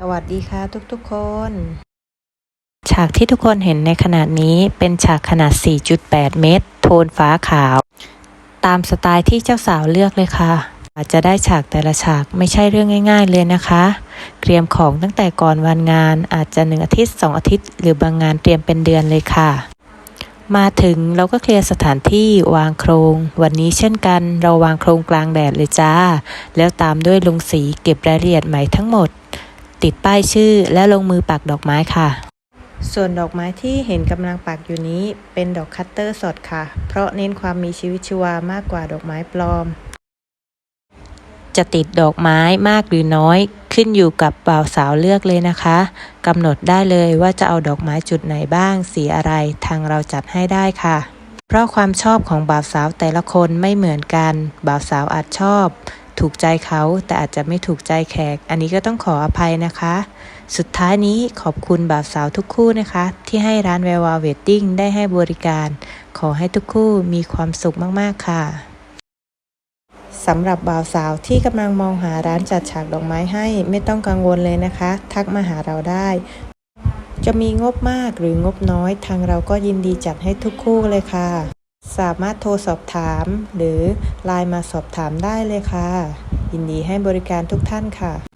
สวัสดีค่ะทุกๆคน ฉากที่ทุกคนเห็นในขณะนี้เป็นฉากขนาด 4.8 เมตร โทนฟ้าขาว ตามสไตล์ที่เจ้าสาวเลือกเลยค่ะ อาจจะได้ฉากแต่ละฉากไม่ใช่เรื่องง่าย ๆ เลยนะคะ เตรียมของตั้งแต่ก่อนวันงาน อาจจะหนึ่งอาทิตย์สองอาทิตย์ หรือบางงานเตรียมเป็นเดือนเลยค่ะ มาถึงเราก็เคลียร์สถานที่วางโครง วันนี้เช่นกัน เราวางโครงกลางแดดเลยจ้า แล้วตามด้วยลงสีเก็บรายละเอียดใหม่ทั้งหมด ติดป้ายชื่อ และลงมือปักดอกไม้ค่ะ ส่วนดอกไม้ที่เห็นกำลังปักอยู่นี้ เป็นดอกคัตเตอร์สดค่ะ เพราะเน้นความมีชีวิตชีวามากกว่าดอกไม้ปลอม จะติดดอกไม้มากหรือน้อย ขึ้นอยู่กับบ่าวสาวเลือกเลยนะคะกำหนดได้เลยว่าจะเอาดอกไม้จุดไหนบ้าง สีอะไรทางเราจัดให้ได้ค่ะ เพราะความชอบของบ่าวสาวแต่ละคนไม่เหมือนกัน บ่าวสาวอาจชอบ ถูกใจเขาแต่อาจจะไม่ถูกใจแขก อันนี้ก็ต้องขออภัยนะคะ สุดท้ายนี้ขอบคุณบ่าวสาวทุกคู่นะคะ ที่ให้ร้านแวววาเวดดิ้งได้ให้บริการ ขอให้ทุกคู่มีความสุขมากๆค่ะสำหรับบ่าวสาวที่กำลังมองหาร้านจัดฉากดอกไม้ให้ไม่ต้องกังวลเลยนะคะ ทักมาหาเราได้ จะมีงบมากหรืองบน้อยทางเราก็ยินดีจัดให้ทุกคู่เลยค่ะ สามารถโทรสอบถาม หรือไลน์มาสอบถามได้เลยค่ะ ยินดีให้บริการทุกท่านค่ะ